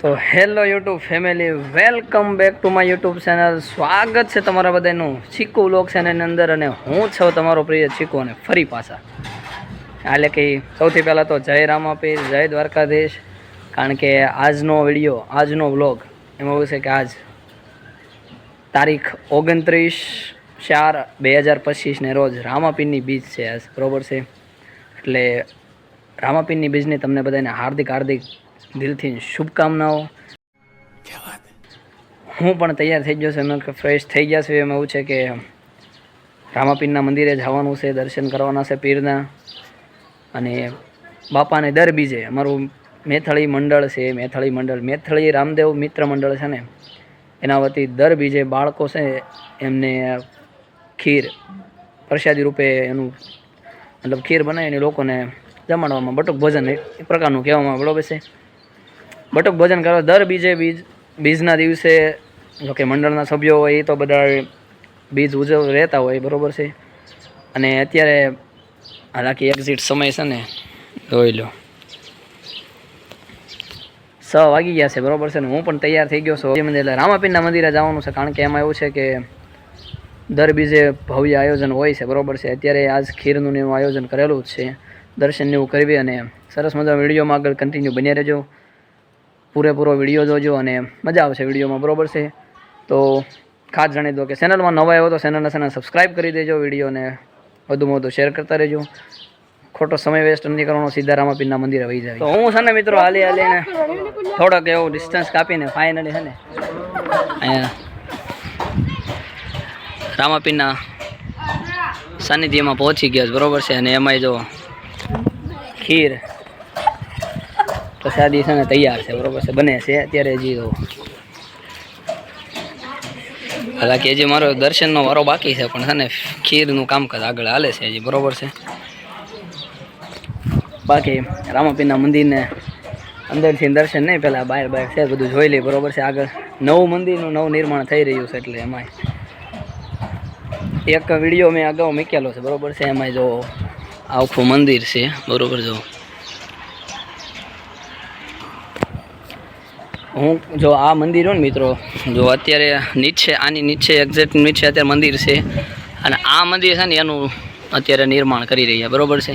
તો hello YouTube family, welcome back to my YouTube channel. સ્વાગત છે તમારા બધાનું ચીકુ વ્લોગ ચેનલની અંદર અને હું છું તમારો પ્રિય ચીકુ અને ફરી પાછા. એટલે કે સૌથી પહેલાં તો જય રામાપીર, જય દ્વારકાધીશ, કારણ કે આજનો વીડિયો, આજનો વ્લોગ એમાં એવું છે કે આજ તારીખ ઓગણત્રીસ ચાર બે હજાર પચીસને રોજ રામાપીરની બીજ છે આજ. બરોબર છે? એટલે રામાપીરની બીજની તમને બધાને હાર્દિક હાર્દિક દિલથી શુભકામનાઓ. હું પણ તૈયાર થઈ ગયો છું. એમ કે ફ્રેશ થઈ ગયા છું. એમ એવું છે કે રામાપીરના મંદિરે જવાનું છે, દર્શન કરવાના છે પીરના. અને બાપાને દર બીજે, અમારું મેથળી મંડળ છે, મેથળી મંડળ, મેથળી રામદેવ મિત્ર મંડળ છે ને, એના વતી દર બીજે બાળકો છે, એમને ખીર, પ્રસાદી રૂપે એનું મતલબ ખીર બનાવીને લોકોને જમાડવામાં, બટુક ભોજન એ પ્રકારનું કહેવામાં બરોબર છે. બટુક ભોજન કરવા દર બીજે બીજ બીજના દિવસે, જો કે મંડળના સભ્યો હોય એ તો બધા બીજ ઉજવ રહેતા હોય, બરોબર છે? અને અત્યારે હાલાકી એક્ઝિટ સમય છે ને, જોઈ લો. છ વાગી ગયા છે, બરોબર છે ને? હું પણ તૈયાર થઈ ગયો છું. મંદિર એટલે રામાપીરના મંદિરે જવાનું છે, કારણ કે એમાં એવું છે કે દર બીજે ભવ્ય આયોજન હોય છે, બરોબર છે? અત્યારે આજ ખીરનું એવું આયોજન કરેલું જ છે. દર્શનને એવું કરવી અને સરસ મજા વિડીયોમાં આગળ કન્ટિન્યુ બન્યા રહેજો. પૂરેપૂરો વીડિયો જોજો અને મજા આવશે વિડીયોમાં, બરોબર છે? તો ખાસ જાણી દો કે ચેનલમાં નવા આવ્યો તો ચેનલને ચેનલ સબસ્ક્રાઈબ કરી દેજો વિડીયોને, વધુમાં વધુ શેર કરતા રહેજો. ખોટો સમય વેસ્ટ નથી કરવાનો સીધા રામાપીરના મંદિરે વહી જાય. તો હું છે ને મિત્રો હાલી હાલીને થોડોક એવું ડિસ્ટન્સ કાપીને ફાઇનલી છે ને અહીંયા રામાપીરના સાનિધ્યમાં પહોંચી ગયા છે, બરોબર છે? અને એમાંય જો ખીર પ્રસાદી છે ને તૈયાર છે, બરોબર છે, બને છે, અત્યારે હજી તો. હાલાકી હજી મારો દર્શનનો વારો બાકી છે, પણ છે ને ખીરનું કામકાજ આગળ હાલે છે હજી, બરોબર છે. બાકી રામાપીના મંદિરને અંદરથી દર્શન નહીં પહેલાં બહાર બહાર છે, બધું જોઈ લઈએ બરોબર છે, આગળ નવું મંદિરનું નવું નિર્માણ થઈ રહ્યું છે એટલે એમાંય. એક વીડિયો મેં અગાઉ મૂકેલો છે, બરોબર છે, એમાંય જો આખું મંદિર છે, બરોબર જો. હું જો આ મંદિર હોય ને મિત્રો, જો અત્યારે નીચે આની નીચે એક્ઝેક્ટ નીચે અત્યારે મંદિર છે. અને આ મંદિર છે ને એનું અત્યારે નિર્માણ કરી રહ્યા બરોબર છે?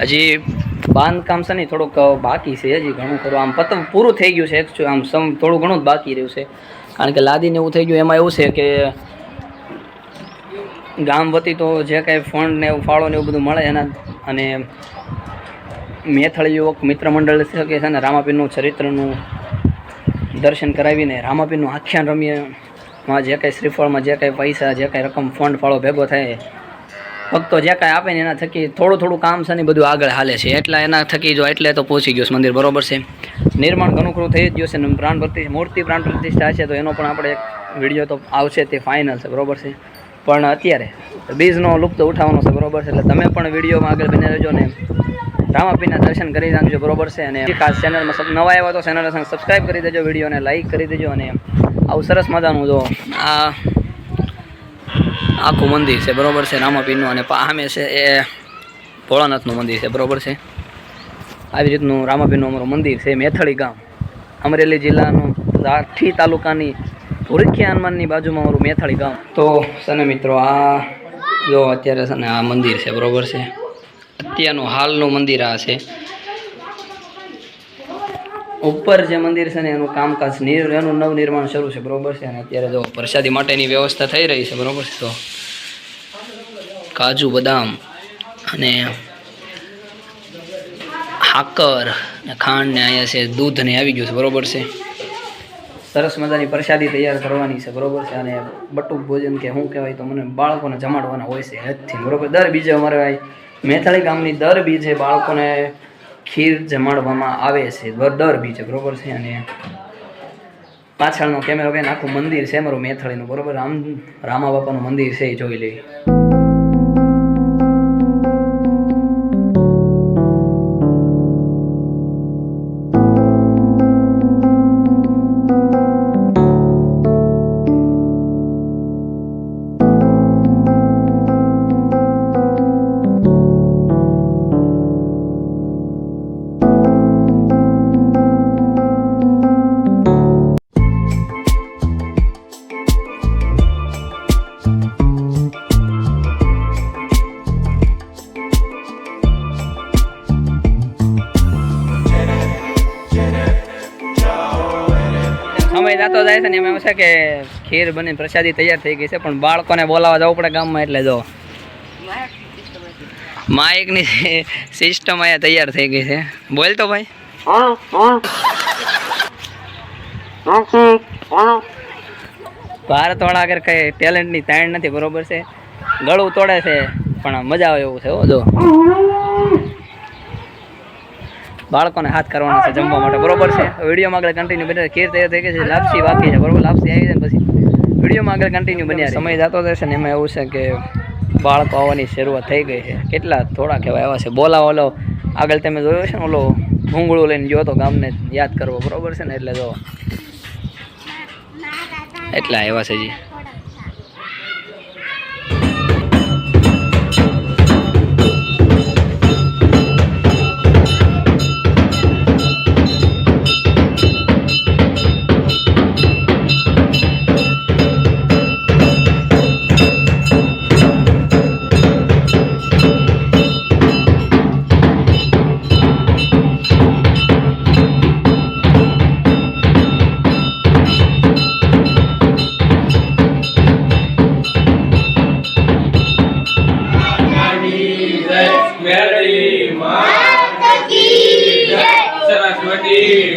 હજી બાંધકામ છે ને થોડુંક બાકી છે, હજી ઘણું ખરું. આમ પતંગ પૂરું થઈ ગયું છે એકચ્યુઅલી આમ સમ, થોડું ઘણું જ બાકી રહ્યું છે. કારણ કે લાદીને એવું થઈ ગયું, એમાં એવું છે કે ગામ વતી તો જે કાંઈ ફંડ ને એવું ફાળો ને એવું બધું મળે એના, અને મેથળ યુવક મિત્ર મંડળ કે છે ને રામાપીરનું ચરિત્રનું દર્શન કરાવીને રામાપીરનું આખ્યાન રમીએમાં જે કાંઈ શ્રીફળમાં જે કાંઈ પૈસા, જે કાંઈ રકમ, ફંડ, ફાળો ભેગો થાય, ભક્તો જે કાંઈ આપે ને એના થકી થોડું થોડું કામ છે ને બધું આગળ હાલે છે. એટલા એના થકી જો એટલે તો પહોંચી ગયું છે મંદિર, બરોબર છે? નિર્માણ ઘણું થઈ જ ગયું છે ને પ્રાણ પ્રતિષ્ઠા મૂર્તિ પ્રાણ પ્રતિષ્ઠા છે તો એનો પણ આપણે વીડિયો તો આવશે તે ફાઇનલ છે, બરોબર છે? પણ અત્યારે બીજનો લુપ્ત ઉઠાવવાનો છે, બરોબર છે? એટલે તમે પણ વિડીયોમાં આગળ બને રહેજો ને રામાપીના દર્શન કરી નાખજો, બરોબર છે? અને ખાસ ચેનલમાં નવા આવ્યા તો ચેનલ સબસ્ક્રાઈબ કરી દેજો વિડીયોને લાઈક કરી દેજો, અને આવું સરસ મજાનું જો આ આખું મંદિર છે, બરોબર છે, રામાપીરનું અને સામે છે એ ભોળાનાથનું મંદિર છે, બરોબર છે? આવી રીતનું રામાપીરનું અમારું મંદિર છે, મેથળી ગામ. અમરેલી જિલ્લાનું લાઠી તાલુકાની ભુરખી હનુમાનની બાજુમાં અમારું મેથળી ગામ. તો સને મિત્રો, આ જો અત્યારે છે ને આ મંદિર છે, બરોબર છે? અત્યારનું હાલનું મંદિર આ છે. ઉપર જે મંદિર છે ને એનું કામકાજ એનું નવનિર્માણ શરૂ છે, બરોબર છે? અને અત્યારે જો પ્રસાદી માટેની વ્યવસ્થા થઈ રહી છે, બરોબર છે? તો કાજુ, બદામ અને હાકર ને ખાંડ ને અહીંયા છે, દૂધ ને આવી ગયું છે, બરોબર છે? સરસ મજાની પ્રસાદી તૈયાર કરવાની છે, બરોબર છે? અને બટુક ભોજન કે શું કહેવાય તો મને બાળકોને જમાડવાના હોય છે, હેતથી, બરોબર? દર બીજે અમારે આ મેથાળી ગામની દર બીજે બાળકોને ખીર જમાડવામાં આવે છે. દર બીજે, બરોબર છે? અને પાછળનો કેમેરો કે આખું મંદિર છે મારું મેથળીનું બરોબર? રામ રામા બાપાનું મંદિર છે, એ જોઈ લેવી સમય જતો જાય છે ને એમાં એવું છે કે ખીર બની પ્રસાદી તૈયાર થઈ ગઈ છે પણ બાળકોને બોલાવવા જવું પડે ગામમાં એટલે જો. માઇકની સિસ્ટમ અહીંયા તૈયાર થઈ ગઈ છે. બોલ તો ભાઈ. ભારતવાળા આગળ કઈ ટેલેન્ટની તાણ નથી બરોબર છે? ગળું તોડે છે પણ મજા આવે એવું છે જો. બાળકોને હાથ કરવાના છે જમવા માટે. બરોબર છે? વિડીયોમાં આગળ કન્ટિન્યુ બને ખીર તૈયાર થઈ ગઈ છે લાપસી બાકી છે. બરોબર લાપસી આવી જાય પછી. વિડીયોમાં આગળ કન્ટિન્યુ બન્યા સમય જતો જશે ને એમાં એવું છે કે બાળકો આવવાની શરૂઆત થઈ ગઈ છે. કેટલા થોડા કહેવાય એવા છે. બોલાવો ઓલો. આગળ તમે જોયો છે ને ઓલો ભૂંગળું લઈને ગયો તો ગામને યાદ કરવો. બરોબર છે ને? એટલે જો. એટલા એવા છે જી. કી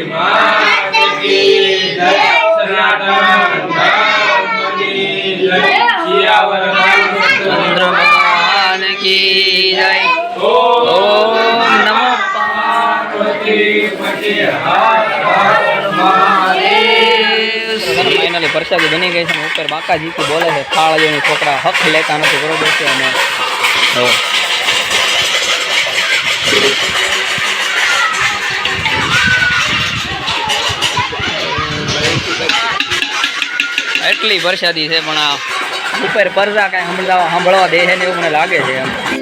બની ગઈ છે અને ઉપર બાકાજી કી બોલે છે થાળ છોકરા હક લેતા નથી બરોબર છે અને એટલી વરસાદી છે, પણ આ ઉપર પરજા કાંઈ સાંભળવા સાંભળવા દે છે ને એવું મને લાગે છે એમ.